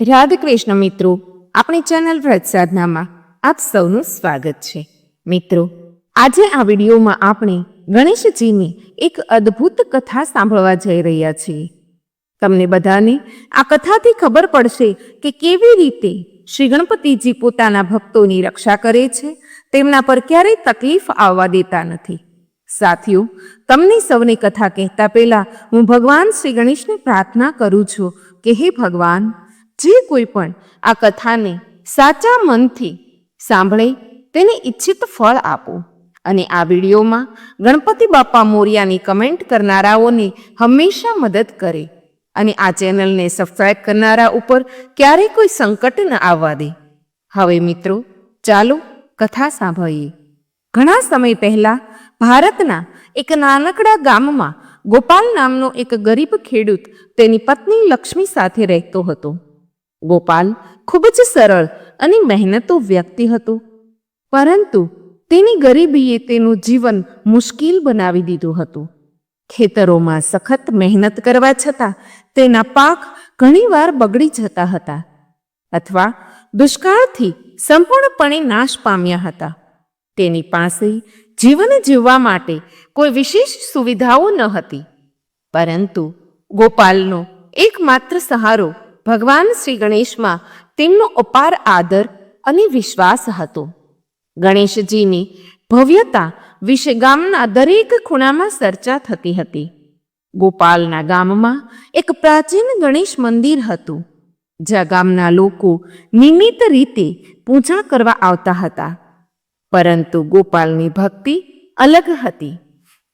રાધે કૃષ્ણ મિત્રો, આપણી ચેનલ વ્રત સાધનામાં આપ સૌનું સ્વાગત છે. મિત્રો, આજે આ વિડીયોમાં આપણે ગણેશજીની એક અદ્ભુત કથા સાંભળવા જઈ રહ્યા છીએ. તમને બધાને આ કથાથી ખબર પડશે કે કેવી રીતે શ્રી ગણપતિજી પોતાના ભક્તોની રક્ષા કરે છે, તેમના પર ક્યારેય તકલીફ આવવા દેતા નથી. સાથીઓ, તમને સૌને કથા કહેતા પહેલા હું ભગવાન શ્રી ગણેશને પ્રાર્થના કરું છું કે હે ભગવાન જે કોઈ પણ આ કથાને સાચા મનથી સાંભળે તેને ઈચ્છિત ફળ આપો. અને આ વિડીયોમાં ગણપતિ બાપા મોરિયાની કમેન્ટ કરનારાઓને હંમેશા મદદ કરે અને આ ચેનલને સબસ્ક્રાઈબ કરનારા ઉપર ક્યારેય કોઈ સંકટ ન આવવા દે. હવે મિત્રો, ચાલો કથા સાંભળીએ. ઘણા સમય પહેલાં ભારતના એક નાનકડા ગામમાં ગોપાલ નામનો એક ગરીબ ખેડૂત તેની પત્ની લક્ષ્મી સાથે રહેતો હતો. ગોપાલ ખૂબ જ સરળ અને મહેનતુ વ્યક્તિ હતો. પરંતુ તેની ગરીબીએ તેનું જીવન મુશ્કેલ બનાવી દીધું હતું. ખેતરોમાં સખત મહેનત કરવા છતાં તેના પાક ઘણીવાર બગડી જતા હતા અથવા દુષ્કાળથી સંપૂર્ણપણે નાશ પામ્યા હતા. તેની પાસે જીવન જીવવા માટે કોઈ વિશેષ સુવિધાઓ ન હતી. પરંતુ ગોપાલનો એકમાત્ર સહારો ભગવાન શ્રી ગણેશમાં તેમનો અપાર આદર અને વિશ્વાસ હતો. ગણેશજીની ભવ્યતા વિશે ગામના દરેક ખૂણામાં ચર્ચા થતી હતી. ગોપાલના ગામમાં એક પ્રાચીન ગણેશ મંદિર હતું, જ્યાં ગામના લોકો નિયમિત રીતે પૂજા કરવા આવતા હતા. પરંતુ ગોપાલની ભક્તિ અલગ હતી.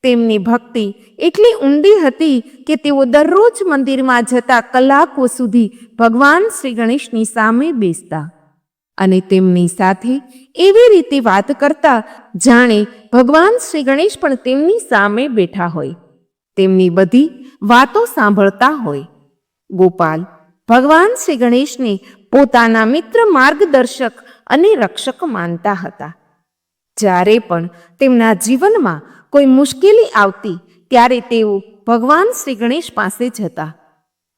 તેમની ભક્તિ એટલી ઊંડી હતી કે તેઓ દરરોજ મંદિરમાં જતા કલાકો સુધી ભગવાન શ્રી ગણેશની સામે બેસતા. અને તેમની સાથે એવી રીતે વાત કરતા જાણે ભગવાન શ્રી ગણેશ પણ તેમની સામે બેઠા હોય. તેમની બધી વાતો સાંભળતા હોય. ગોપાલ, ભગવાન શ્રી ગણેશને પોતાના મિત્ર માર્ગદર્શક અને રક્ષક માનતા હતા. જ્યારે પણ તેમના જીવનમાં કોઈ મુશ્કેલી આવતી ત્યારે તેઓ ભગવાન શ્રી ગણેશ પાસે જતા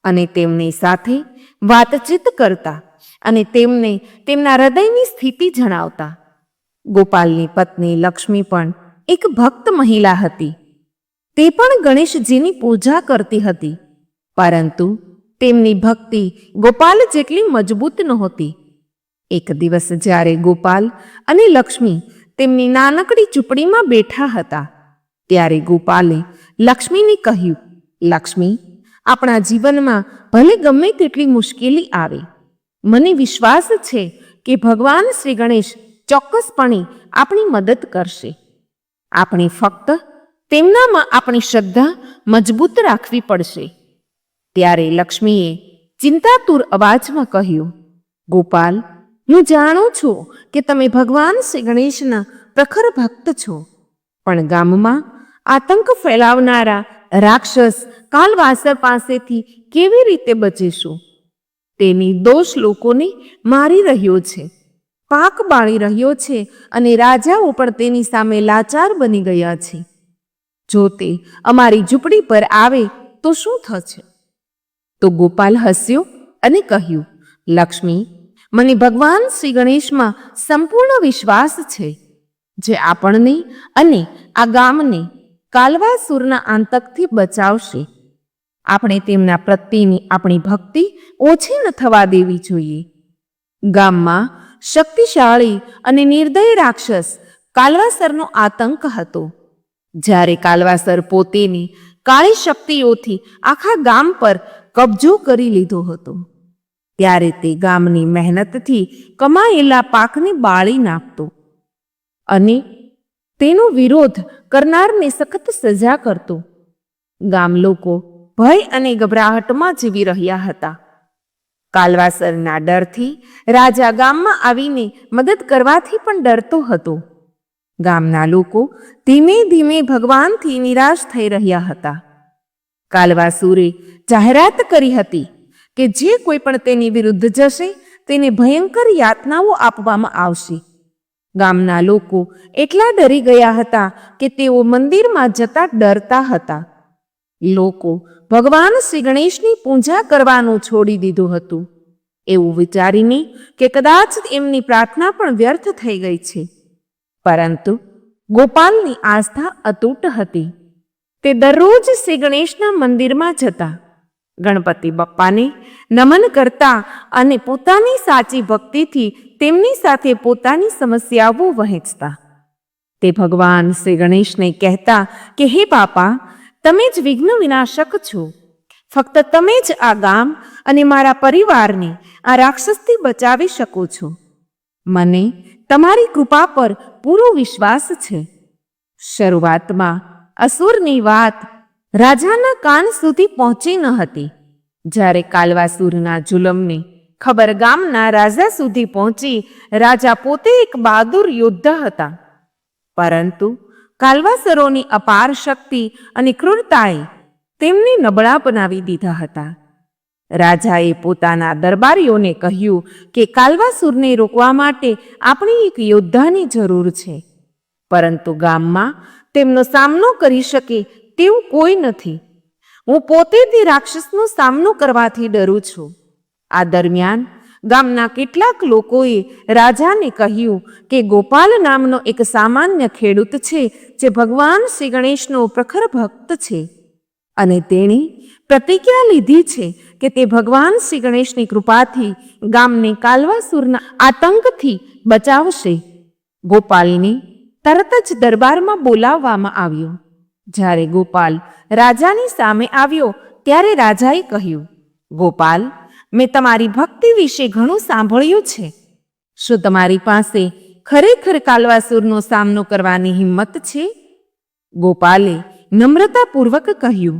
અને તેમની સાથે વાતચીત કરતા અને તેમને તેમના હૃદયની સ્થિતિ જણાવતા. ગોપાલની પત્ની લક્ષ્મી પણ એક ભક્ત મહિલા હતી. તે પણ ગણેશજીની પૂજા કરતી હતી, પરંતુ તેમની ભક્તિ ગોપાલ જેટલી મજબૂત નહોતી. એક દિવસ જ્યારે ગોપાલ અને લક્ષ્મી તેમની નાનકડી ચૂંપડીમાં બેઠા હતા ત્યારે ગોપાલે લક્ષ્મીને કહ્યું, લક્ષ્મી, આપણા જીવનમાં ભલે ગમે તેટલી મુશ્કેલી આવે, મને વિશ્વાસ છે કે ભગવાન શ્રી ગણેશ ચોક્કસપણે આપણી મદદ કરશે. આપણે ફક્ત તેમનામાં આપણી શ્રદ્ધા મજબૂત રાખવી પડશે. ત્યારે લક્ષ્મીએ ચિંતાતુર અવાજમાં કહ્યું, ગોપાલ, હું જાણું છું કે તમે ભગવાન શ્રી ગણેશના પ્રખર ભક્ત છો, પણ ગામમાં આતંક ફેલાવનારા રાક્ષસ કાલવાસર પાસેથી કેવી રીતે બચીશું? તેની દોષ લોકોને મારી રહ્યો છે, પાક બાળી રહ્યો છે અને રાજાઓ પણ તેની સામે લાચાર બની ગયા છે. જો તે અમારી ઝૂંપડી પર આવે તો શું થશે? તો ગોપાલ હસ્યો અને કહ્યું, લક્ષ્મી, મને ભગવાન શ્રી ગણેશમાં સંપૂર્ણ વિશ્વાસ છે. જે આપણને અને આ ગામને કાલવાસુરના આંતકથી બચાવશે. આપણે તેમના પ્રત્યેની આપણી ભક્તિ ઓછી ન થવા દેવી જોઈએ. ગામમાં શક્તિશાળી અને નિર્દય રાક્ષસ કાલવાસરનો આતંક હતો. જ્યારે કાલવાસર પોતેની કાળી શક્તિઓથી આખા ગામ પર કબજો કરી લીધો હતો. ત્યારે તે ગામની મહેનતથી કમાયેલા પાકને બાળી નાખતો. અને તેનો વિરોધ કરનારને સખત સજા કરતો. ગામ લોકો ભય અને ગભરાહટમાં જીવી રહ્યા હતા. કાલવાસરના ડરથી રાજા ગામમાં આવીને મદદ કરવાથી પણ ડરતો હતો. ગામના લોકો ધીમે ધીમે ભગવાનથી નિરાશ થઈ રહ્યા હતા. કાલવાસુરે જાહેરાત કરી હતી કે જે કોઈ પણ તેની વિરુદ્ધ જશે, તેને ભયંકર યાતનાઓ આપવામાં આવશે. ગામના લોકો એટલા ડરી ગયા હતા કે તેઓ મંદિરમાં જતા ડરતા હતા. લોકો ભગવાન શ્રી ગણેશની પૂજા કરવાનું છોડી દીધું હતું. એવું વિચારીને કે કદાચ એમની પ્રાર્થના પણ વ્યર્થ થઈ ગઈ છે. પરંતુ ગોપાલની આસ્થા અતૂટ હતી. તે દરરોજ શ્રી ગણેશના મંદિરમાં જતા ગણપતિ બપ્પાને નમન કરતા અને પોતાની સાચી ભક્તિથી તેમની સાથે પોતાની સમસ્યાઓ વહેંચતા. તે ભગવાન શ્રી ગણેશને કહેતા કે, હે બાપા, તમે જ વિઘ્ન વિનાશક છો. ફક્ત તમે જ આ ગામ અને મારા પરિવારને આ રાક્ષસથી બચાવી શકો છો. મને તમારી કૃપા પર પૂરો વિશ્વાસ છે. શરૂઆતમાં અસુરની વાત રાજાના કાન સુધી પહોંચી ન હતી. જ્યારે કાલવાસુરના જુલમને ખબર ગામના રાજા સુધી પહોંચી, રાજા પોતે એક બહાદુર યોદ્ધા હતા. પરંતુ કાલવાસરોની અપાર શક્તિ અને ક્રૂરતાએ તેમને નબળા બનાવી દીધા હતા. રાજાએ પોતાના દરબારીઓને કહ્યું કે કાલવાસુરને રોકવા માટે આપણે એક યોદ્ધાની જરૂર છે. પરંતુ ગામમાં તેમનો સામનો કરી શકે તેવું કોઈ નથી. હું પોતે તે રાક્ષસનો સામનો કરવાથી ડરું છું. આ દરમિયાન ગામના કેટલાક લોકોએ રાજાને કહ્યું કે ગોપાલ નામનો એક સામાન્ય ખેડૂત છે જે ભગવાન શ્રી ગણેશનો પ્રખર ભક્ત છે. અને તેણે પ્રતિજ્ઞા લીધી છે કે તે ભગવાન શ્રી ગણેશની કૃપાથી ગામને કાલવાસુરના આતંકથી બચાવશે. ગોપાલને તરત જ દરબારમાં બોલાવવામાં આવ્યો. જ્યારે ગોપાલ રાજાની સામે આવ્યો, ત્યારે રાજાએ કહ્યું, ગોપાલ, મેં તમારી ભક્તિ વિશે ઘણું સાંભળ્યું છે. શું તમારી પાસે ખરેખર કાલવાસુરનો સામનો કરવાની હિંમત છે? ગોપાલે નમ્રતાપૂર્વક કહ્યું,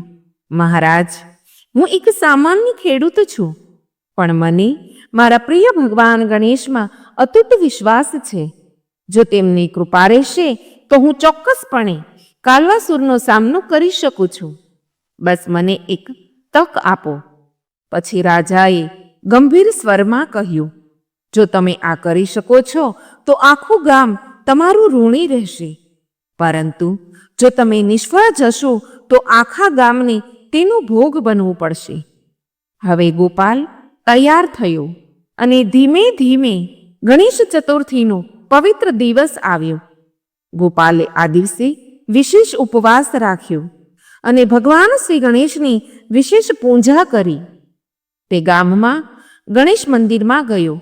મહારાજ, હું એક સામાન્ય ખેડૂત છું, પણ મને મારા પ્રિય ભગવાન ગણેશમાં અતૂટ વિશ્વાસ છે. જો તેમની કૃપા રહેશે, તો હું ચોક્કસપણે કાલવાસુરનો સામનો કરી શકું છું. બસ મને એક તક આપો. પછી રાજાએ ગંભીર સ્વરમાં કહ્યું, જો તમે આ કરી શકો છો, તો આખું ગામ તમારું ઋણી રહેશે. પરંતુ જો તમે નિષ્ફળ જશો, તો આખા ગામને તેનો ભોગ બનવું પડશે. હવે ગોપાલ તૈયાર થયો અને ધીમે ધીમે ગણેશ ચતુર્થીનો પવિત્ર દિવસ આવ્યો. ગોપાલે આ દિવસે વિશેષ ઉપવાસ રાખ્યો અને ભગવાન શ્રી ગણેશની વિશેષ પૂજા કરી. તે ગામમાં ગણેશ મંદિરમાં ગયો.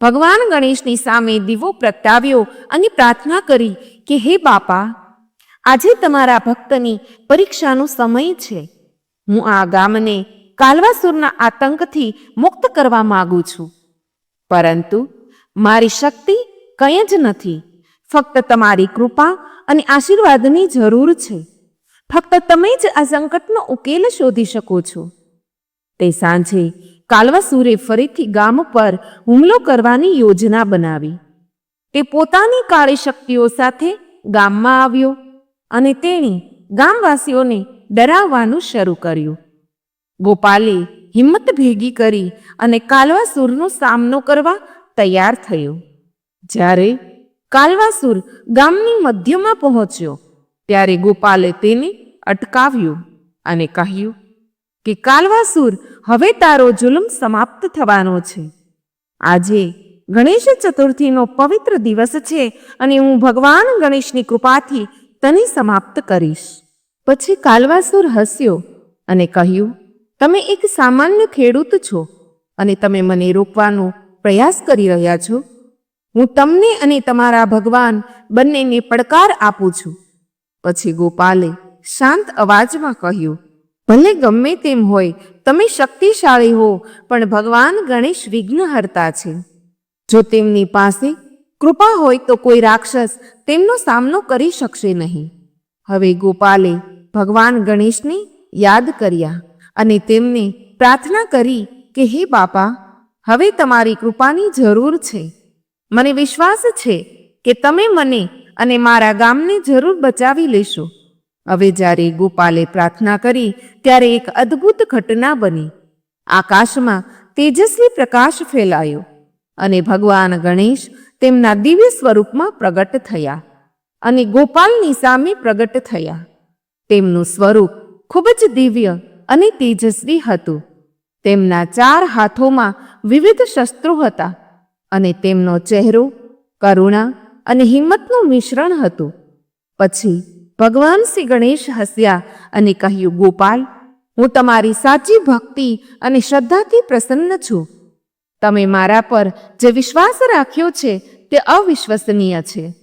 ભગવાન ગણેશની સામે દીવો પ્રગટાવ્યો અને પ્રાર્થના કરી કે, હે બાપા, આજે તમારા ભક્તની પરીક્ષાનો સમય છે. હું આ ગામને કાલવાસુરના આતંકથી મુક્ત કરવા માગું છું. પરંતુ મારી શક્તિ કંઈ જ નથી. ફક્ત તમારી કૃપા અને આશીર્વાદની જરૂર છે. ફક્ત તમે જ આ સંકટનો ઉકેલ શોધી શકો છો. તે સાંજે કાલવાસુરે ફરીથી ગામ પર હુમલો કરવાની યોજના બનાવી. તે પોતાની કાળી શક્તિઓ સાથે ગામમાં આવ્યો અને તેણે ગામવાસીઓને ડરાવવાનું શરૂ કર્યું. ગોપાલે હિંમત ભેગી કરી અને કાલવાસુરનો સામનો કરવા તૈયાર થયો. જ્યારે કાલવાસુર ગામની મધ્યમાં પહોંચ્યો. ત્યારે ગોપાલે તેને અટકાવ્યું અને કહ્યું કે, કાલવાસુર, હવે તારો જુલમ સમાપ્ત થવાનો છે. આજે ગણેશ ચતુર્થીનો પવિત્ર દિવસ છે અને હું ભગવાન ગણેશની કૃપાથી તને સમાપ્ત કરીશ. પછી કાલવાસુર હસ્યો અને કહ્યું, તમે એક સામાન્ય ખેડૂત છો અને તમે મને રોકવાનો પ્રયાસ કરી રહ્યા છો. હું તમને અને તમારા ભગવાન બંનેને પડકાર આપું છું. પછી ગોપાલે શાંત અવાજમાં કહ્યું, ભલે ગમે તેમ હોય, તમે શક્તિશાળી હો, પણ ભગવાન ગણેશ વિઘ્નહર્તા છે. જો તેમની પાસે કૃપા હોય તો કોઈ રાક્ષસ તેમનો સામનો કરી શકશે નહીં. હવે ગોપાલે ભગવાન ગણેશને યાદ કર્યા અને તેમને પ્રાર્થના કરી કે, હે બાપા, હવે તમારી કૃપાની જરૂર છે. મને વિશ્વાસ છે કે તમે મને અને મારા ગામને જરૂર બચાવી લેશો. હવે જ્યારે ગોપાલે પ્રાર્થના કરી, ત્યારે એક અદ્ભુત ઘટના બની. આકાશમાં તેજસ્વી પ્રકાશ ફેલાયો અને ભગવાન ગણેશ તેમના દિવ્ય સ્વરૂપમાં પ્રગટ થયા અને ગોપાલની સામે પ્રગટ થયા. તેમનું સ્વરૂપ ખૂબ જ દિવ્ય અને તેજસ્વી હતું. તેમના ચાર હાથોમાં વિવિધ શસ્ત્રો હતા. અને તેમનો ચહેરો, કરુણા અને હિંમતનું મિશ્રણ હતું. પછી ભગવાન શ્રી ગણેશ હસ્યા અને કહ્યું, ગોપાલ, હું તમારી સાચી ભક્તિ અને શ્રદ્ધાથી પ્રસન્ન છું. તમે મારા પર જે વિશ્વાસ રાખ્યો છે તે અવિશ્વસનીય છે.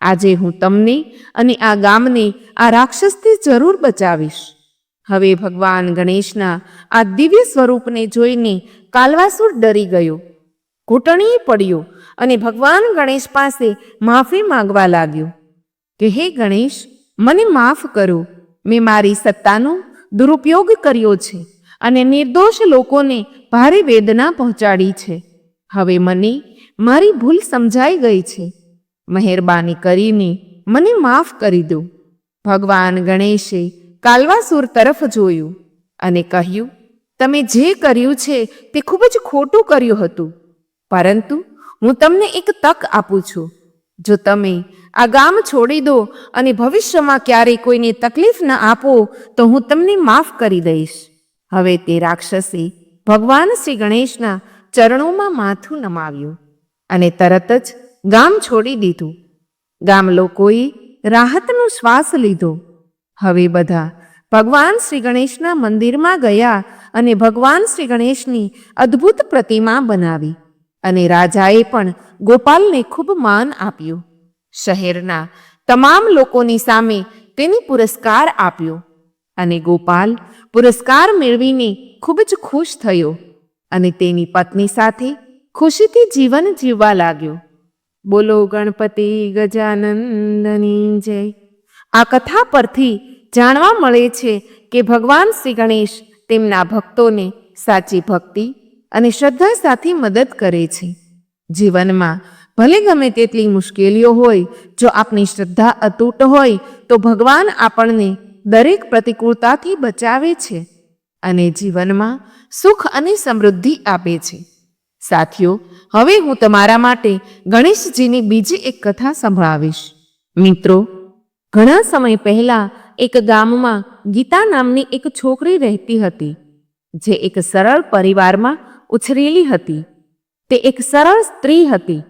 આજે હું તમને અને આ ગામને આ રાક્ષસથી જરૂર બચાવીશ. હવે ભગવાન ગણેશના આ દિવ્ય સ્વરૂપને જોઈને કાલવાસુર ડરી ગયો. ઘૂંટણીએ પડ્યો અને ભગવાન ગણેશ પાસે માફી માંગવા લાગ્યો. કે હે ગણેશ, મને માફ કરો. મેં મારી સત્તાનો દુરુપયોગ કર્યો છે અને નિર્દોષ લોકોને ભારે વેદના પહોંચાડી છે. હવે મને મારી ભૂલ સમજાઈ ગઈ છે. મહેરબાની કરીને મને માફ કરી દો. ભગવાન ગણેશે કાલવાસુર તરફ જોયું અને કહ્યું, તમે જે કર્યું છે તે ખૂબ જ ખોટું કર્યું હતું. પરંતુ હું તમને એક તક આપું છું. જો તમે આ ગામ છોડી દો અને ભવિષ્યમાં ક્યારેય કોઈને તકલીફ ન આપો, તો હું તમને માફ કરી દઈશ. હવે તે રાક્ષસે ભગવાન શ્રી ગણેશના ચરણોમાં માથું નમાવ્યું અને તરત જ ગામ છોડી દીધું. ગામ લોકોએ રાહતનો શ્વાસ લીધો. હવે બધા ભગવાન શ્રી ગણેશના મંદિરમાં ગયા અને ભગવાન શ્રી ગણેશની અદ્ભુત પ્રતિમા બનાવી. અને રાજાએ પણ ગોપાલને ખૂબ માન આપ્યું. શહેરના તમામ લોકોની સામે તેની પુરસ્કાર આપ્યો અને ગોપાલ પુરસ્કાર મેળવીને ખૂબ જ ખુશ થયો અને તેની પત્ની સાથે ખુશીથી જીવન જીવવા લાગ્યો. બોલો ગણપતિ ગજાનંદની જય. આ કથા પરથી જાણવા મળે છે કે ભગવાન શ્રી ગણેશ તેમના ભક્તોને સાચી ભક્તિ અને શ્રદ્ધા સાથે મદદ કરે છે. જીવનમાં ભલે ગમે તેટલી મુશ્કેલીઓ હોય, જો આપણી શ્રદ્ધા અતૂટ હોય, તો ભગવાન આપણને દરેક પ્રતિકૂળતાથી બચાવે છે અને જીવનમાં સુખ અને સમૃદ્ધિ આપે છે. સાથીઓ, હવે હું તમારા માટે ગણેશજીની બીજી એક કથા સંભળાવીશ. મિત્રો, ઘણા સમય પહેલા એક ગામમાં ગીતા નામની એક છોકરી રહેતી હતી, જે એક સરળ પરિવારમાં ઉછરેલી હતી. તે એક સરળ સ્ત્રી હતી.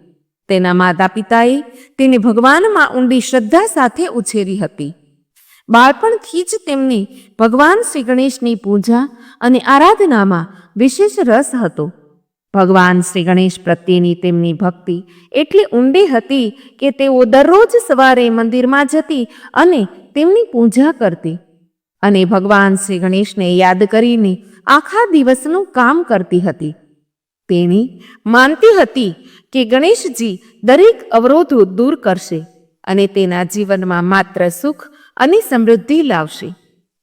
તેના માતા પિતાએ તેને ભગવાનમાં ઊંડી શ્રદ્ધા સાથે ઉછેરી હતી. બાળપણથી જ તેમને ભગવાન શ્રી ગણેશની પૂજા અને આરાધનામાં વિશેષ રસ હતો. ભગવાન શ્રી ગણેશ પ્રત્યેની તેમની ભક્તિ એટલી ઊંડી હતી કે તેઓ દરરોજ સવારે મંદિરમાં જતી અને તેમની પૂજા કરતી. અને ભગવાન શ્રી ગણેશને યાદ કરીને આખા દિવસનું કામ કરતી હતી. તેણી માનતી હતી કે ગણેશજી દરેક અવરોધો દૂર કરશે અને તેના જીવનમાં માત્ર સુખ અને સમૃદ્ધિ લાવશે.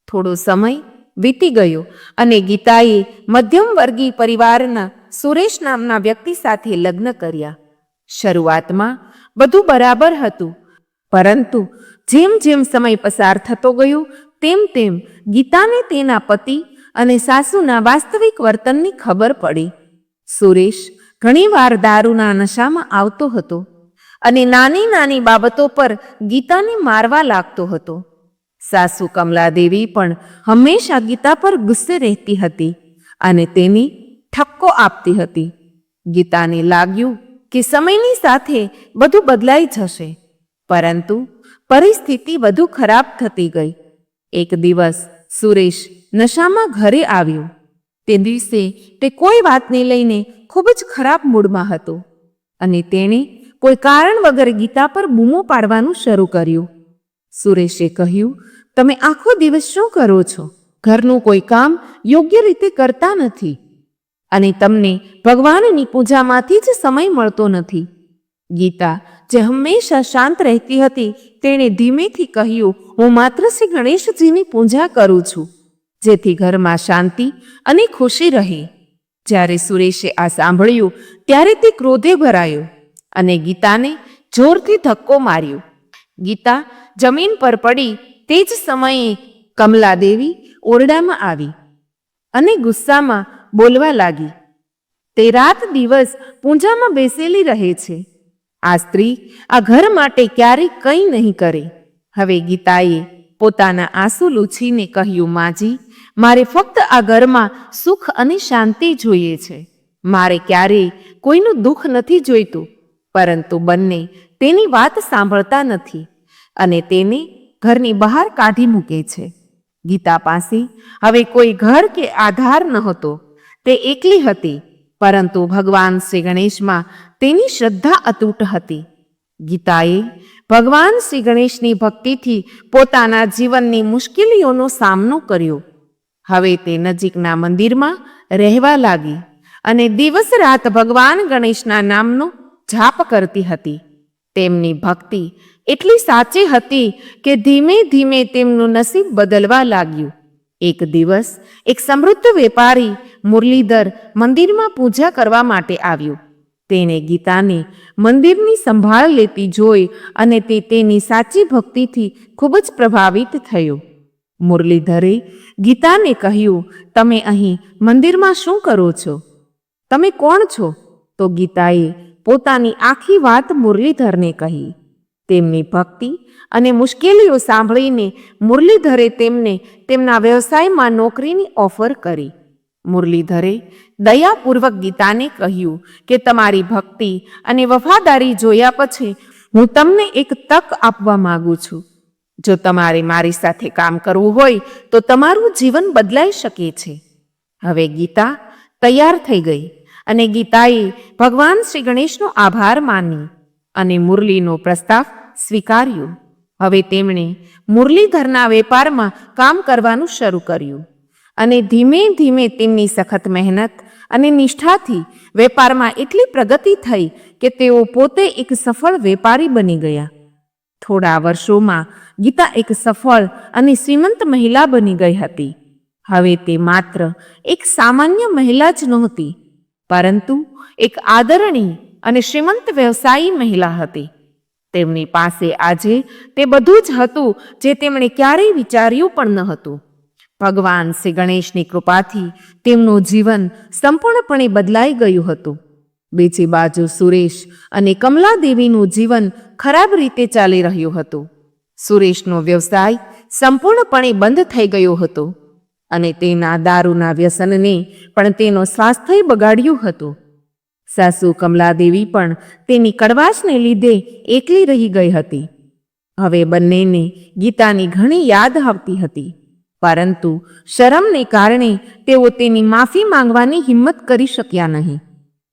થોડો સમય વીતી ગયો અને ગીતાએ મધ્યમ વર્ગીય પરિવારના સુરેશ નામના વ્યક્તિ સાથે લગ્ન કર્યા. શરૂઆતમાં બધું બરાબર હતું, પરંતુ જેમ જેમ સમય પસાર થતો ગયો, તેમ તેમ ગીતાને તેના પતિ અને સાસુના વાસ્તવિક વર્તનની ખબર પડી. સુરેશ ઘણીવાર દારૂના નશામાં આવતો હતો અને નાની નાની બાબતો પર ગીતાને મારવા લાગતો હતો. સાસુ કમલાદેવી પણ હંમેશા ગીતા પર ગુસ્સે રહેતી હતી અને તેની ઠપકો આપતી હતી. ગીતાને લાગ્યું કે સમયની સાથે બધું બદલાઈ જશે, પરંતુ પરિસ્થિતિ વધુ ખરાબ થતી ગઈ. એક દિવસ સુરેશ નશામાં ઘરે આવ્યો. તે દિવસે તે કોઈ વાતને લઈને ખૂબ જ ખરાબ મૂડમાં હતો અને તેણે કોઈ કારણ વગર ગીતા પર બૂમો પાડવાનું શરૂ કર્યું. સુરેશે કહ્યું, તમે આખો દિવસ શું કરો છો? ઘરનું કોઈ કામ યોગ્ય રીતે કરતા નથી. અને તમને ભગવાનની પૂજામાંથી જ સમય મળતો નથી. ગીતા, જે હંમેશા શાંત રહેતી હતી, તેણે ધીમેથી કહ્યું, હું માત્ર શ્રી ગણેશજીની પૂજા કરું છું. જેથી ઘરમાં શાંતિ અને ખુશી રહે. જ્યારે સુરેશે આ સાંભળ્યું, ત્યારે તે ક્રોધે ભરાયો અને ગીતાને જોરથી ધક્કો માર્યો. ગીતા જમીન પર પડી તે જ સમયે કમલાદેવી ઓરડામાં આવી અને ગુસ્સામાં બોલવા લાગી. તે રાત દિવસ પૂજામાં બેસેલી રહે છે. આ સ્ત્રી આ ઘર માટે ક્યારેય કંઈ નહીં કરે. હવે ગીતાએ પોતાના આંસુ લૂછીને કહ્યું, માજી, મારે ફક્ત આ ઘરમાં સુખ અને શાંતિ જોઈએ છે. મારે ક્યારેય કોઈનું દુઃખ નથી જોઈતું, પરંતુ બંને તેની વાત સાંભળતા નથી અને તેને ઘરની બહાર કાઢી મૂકે છે. ગીતા પાસે હવે કોઈ ઘર કે આધાર નહોતો. તે એકલી હતી, પરંતુ ભગવાન શ્રી ગણેશમાં તેની શ્રદ્ધા અતૂટ હતી. ગીતાએ ભગવાન શ્રી ગણેશની ભક્તિથી પોતાના જીવનની મુશ્કેલીઓનો સામનો કર્યો. હવે તે નજીકના મંદિરમાં રહેવા લાગી અને દિવસ રાત ભગવાન ગણેશના નામનો જાપ કરતી હતી. તેમની ભક્તિ એટલી સાચી હતી કે ધીમે ધીમે તેમનું નસીબ બદલવા લાગ્યું. એક દિવસ એક સમૃદ્ધ વેપારી મુરલીધર મંદિરમાં પૂજા કરવા માટે આવ્યો. તેણે ગીતાને મંદિરની સંભાળ લેતી જોઈ અને તે તેની સાચી ભક્તિથી ખૂબ જ પ્રભાવિત થયો. મુરલીધરે ગીતાને કહ્યું, તમે અહીં મંદિરમાં શું કરો છો? તમે કોણ છો? તો ગીતાએ પોતાની આખી વાત મુરલીધરને કહી. તેમની ભક્તિ અને મુશ્કેલીઓ સાંભળીને મુરલીધરે તેમને તેમના વ્યવસાયમાં નોકરીની ઓફર કરી. મુરલીધરે દયાપૂર્વક ગીતાને કહ્યું કે તમારી ભક્તિ અને વફાદારી જોયા પછી હું તમને એક તક આપવા માગું છું. જો તમારે મારી સાથે કામ કરવું હોય તો તમારું જીવન બદલાઈ શકે છે. હવે ગીતા તૈયાર થઈ ગઈ અને ગીતાએ ભગવાન શ્રી ગણેશનો આભાર માની અને મુરલીનો પ્રસ્તાવ સ્વીકાર્યો. હવે તેમણે મુરલીધરના વેપારમાં કામ કરવાનું શરૂ કર્યું. અને ધીમે ધીમે તેમની સખત મહેનત અને નિષ્ઠાથી વેપારમાં એટલી પ્રગતિ થઈ કે તેઓ પોતે એક સફળ વેપારી બની ગયા. થોડા વર્ષોમાં ગીતા એક સફળ અને શ્રીમંત મહિલા બની ગઈ હતી. હવે તે માત્ર એક સામાન્ય મહિલા જ નહોતી, પરંતુ એક આદરણીય અને શ્રીમંત વ્યવસાયી મહિલા હતી. તેમની પાસે આજે તે બધું જ હતું જે તેમણે ક્યારેય વિચાર્યું પણ ન હતું. ભગવાન શ્રી ગણેશની કૃપાથી તેમનું જીવન સંપૂર્ણપણે બદલાઈ ગયું હતું. બીજી બાજુ સુરેશ અને કમલાદેવીનું જીવન ખરાબ રીતે ચાલી રહ્યું હતું. સુરેશનો વ્યવસાય સંપૂર્ણપણે બંધ થઈ ગયો હતો અને તેના દારૂના વ્યસનને પણ તેનો સ્વાસ્થ્ય બગાડ્યું હતું. સાસુ કમલાદેવી પણ તેની કડવાશને લીધે એકલી રહી ગઈ હતી. હવે બંનેને ગીતાની ઘણી યાદ આવતી હતી. પરંતુ શરમને કારણે તેઓ તેની માફી માંગવાની હિંમત કરી શક્યા નહીં.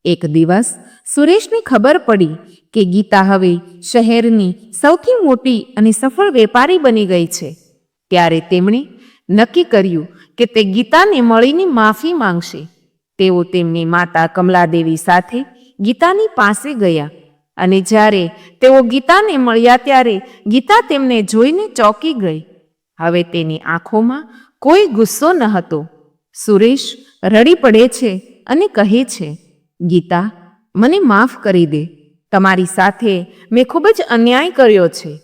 એક દિવસ સુરેશને ખબર પડી કે ગીતા હવે શહેરની સૌથી મોટી અને સફળ વેપારી બની ગઈ છે. ત્યારે તેમણે નક્કી કર્યું કે તે ગીતાને મળીને માફી માંગશે. તેઓ તેમની માતા કમલાદેવી સાથે ગીતાની પાસે ગયા અને જ્યારે તેઓ ગીતાને મળ્યા ત્યારે ગીતા તેમને જોઈને ચોંકી ગઈ. હવે તેની આંખોમાં કોઈ ગુસ્સો ન હતો. સુરેશ રડી પડે છે અને કહે છે, ગીતા, મને માફ કરી દે. તમારી સાથે મેં ખૂબ જ અન્યાય કર્યો છે.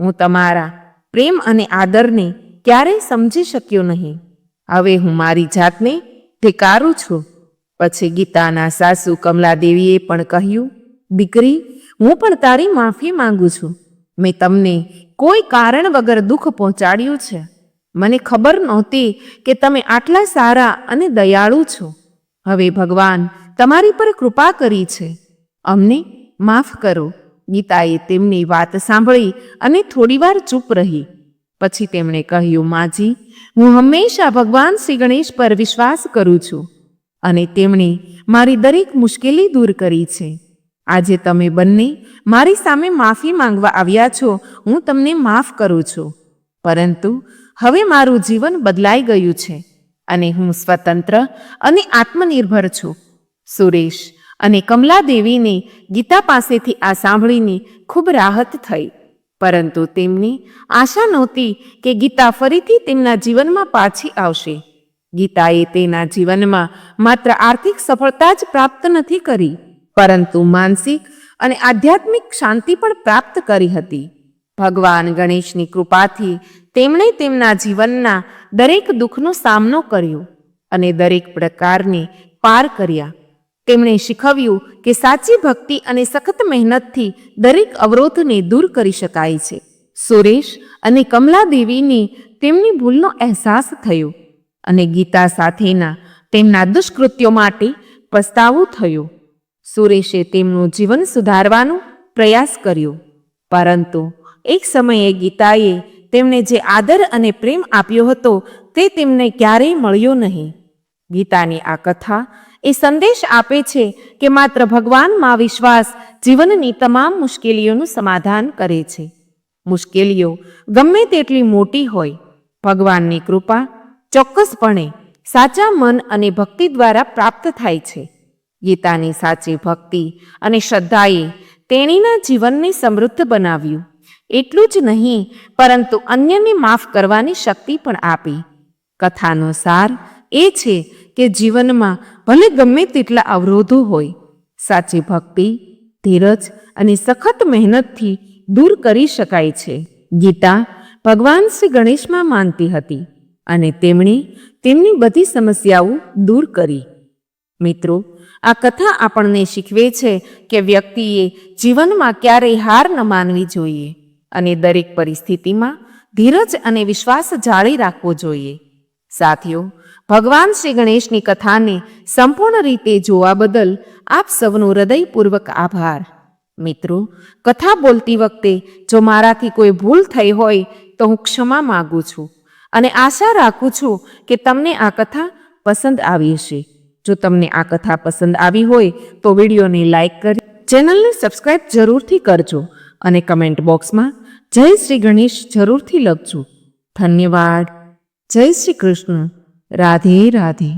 હું તમારા પ્રેમ અને આદરને ક્યારેય સમજી શક્યો નહીં. હવે હું મારી જાતને ધિકારું છું. પછી ગીતાના સાસુ કમલાદેવીએ પણ કહ્યું, દીકરી, હું પણ તારી માફી માંગુ છું. મેં તમને કોઈ કારણ વગર દુઃખ પહોંચાડ્યું છે? મને ખબર નહોતી કે તમે આટલા સારા અને દયાળુ છો. હવે ભગવાન તમારી પર કૃપા કરી છે. અમને માફ કરો. ગીતાએ તેમની વાત સાંભળી અને થોડીવાર ચૂપ રહી. પછી તેમણે કહ્યું, માજી, હું હંમેશા ભગવાન શ્રી ગણેશ પર વિશ્વાસ કરું છું અને તેમણે મારી દરેક મુશ્કેલી દૂર કરી છે. આજે તમે બંને મારી સામે માફી માંગવા આવ્યા છો, હું તમને માફ કરું છું. પરંતુ હવે મારું જીવન બદલાઈ ગયું છે અને હું સ્વતંત્ર અને આત્મનિર્ભર છું. સુરેશ અને કમલાદેવીને ગીતા પાસેથી આ સાંભળીને ખૂબ રાહત થઈ. પરંતુ તેમની આશા નહોતી કે ગીતા ફરીથી તેમના જીવનમાં પાછી આવશે. ગીતાએ તેના જીવનમાં માત્ર આર્થિક સફળતા જ પ્રાપ્ત નથી કરી. પરંતુ માનસિક અને આધ્યાત્મિક શાંતિ પણ પ્રાપ્ત કરી હતી. ભગવાન ગણેશની કૃપાથી તેમણે તેમના જીવનના દરેક દુઃખનો સામનો કર્યો અને દરેક પ્રકારને પાર કર્યા. તેમણે શીખવ્યું કે સાચી ભક્તિ અને સખત મહેનતથી દરેક અવરોધને દૂર કરી શકાય છે. સુરેશ અને કમલાદેવીને તેમની ભૂલનો અહેસાસ થયો અને ગીતા સાથેના તેમના દુષ્કૃત્યો માટે પસ્તાવો થયો. સુરેશે તેમનું જીવન સુધારવાનો પ્રયાસ કર્યો. પરંતુ એક સમયે ગીતાએ તેમને જે આદર અને પ્રેમ આપ્યો હતો તે તેમને ક્યારેય મળ્યો નહીં. ગીતાની આ કથા એ સંદેશ આપે છે કે માત્ર ભગવાનમાં વિશ્વાસ જીવનની તમામ મુશ્કેલીઓનું સમાધાન કરે છે. મુશ્કેલીઓ ગમે તેટલી મોટી હોય, ભગવાનની કૃપા ચોક્કસપણે સાચા મન અને ભક્તિ દ્વારા પ્રાપ્ત થાય છે. ગીતાની સાચી ભક્તિ અને શ્રદ્ધાએ તેણીના જીવનને સમૃદ્ધ બનાવ્યું. એટલું જ નહીં, પરંતુ અન્યને માફ કરવાની શક્તિ પણ આપી. કથાનો સાર એ છે કે જીવનમાં ભલે ગમે તેટલા અવરોધો હોય, સાચી ભક્તિ, ધીરજ અને સખત મહેનતથી દૂર કરી શકાય છે. ગીતા ભગવાન શ્રી ગણેશમાં માનતી હતી અને તેમણે તેમની બધી સમસ્યાઓ દૂર કરી. મિત્રો આ કથા આપણને શીખવે છે કે વ્યક્તિએ જીવનમાં ક્યારેય હાર ન માનવી જોઈએ અને દરેક પરિસ્થિતિમાં ધીરજ અને વિશ્વાસ જાળી રાખવો જોઈએ. સાથીઓ, ભગવાન શ્રી ગણેશની કથાને સંપૂર્ણ રીતે જોવા બદલ આપ સૌનો હૃદયપૂર્વક આભાર. મિત્રો, કથા બોલતી વખતે જો મારાથી કોઈ ભૂલ થઈ હોય તો હું ક્ષમા માગું છું અને આશા રાખું છું કે તમને આ કથા પસંદ આવી હશે. જો તમને આ કથા પસંદ આવી હોય, તો વિડીયોને લાઇક કરી ચેનલને સબસ્ક્રાઇબ જરૂરથી કરજો અને કમેન્ટ બોક્સમાં જય શ્રી ગણેશ જરૂરથી લખજો. ધન્યવાદ. જય શ્રી કૃષ્ણ. રાધે રાધે.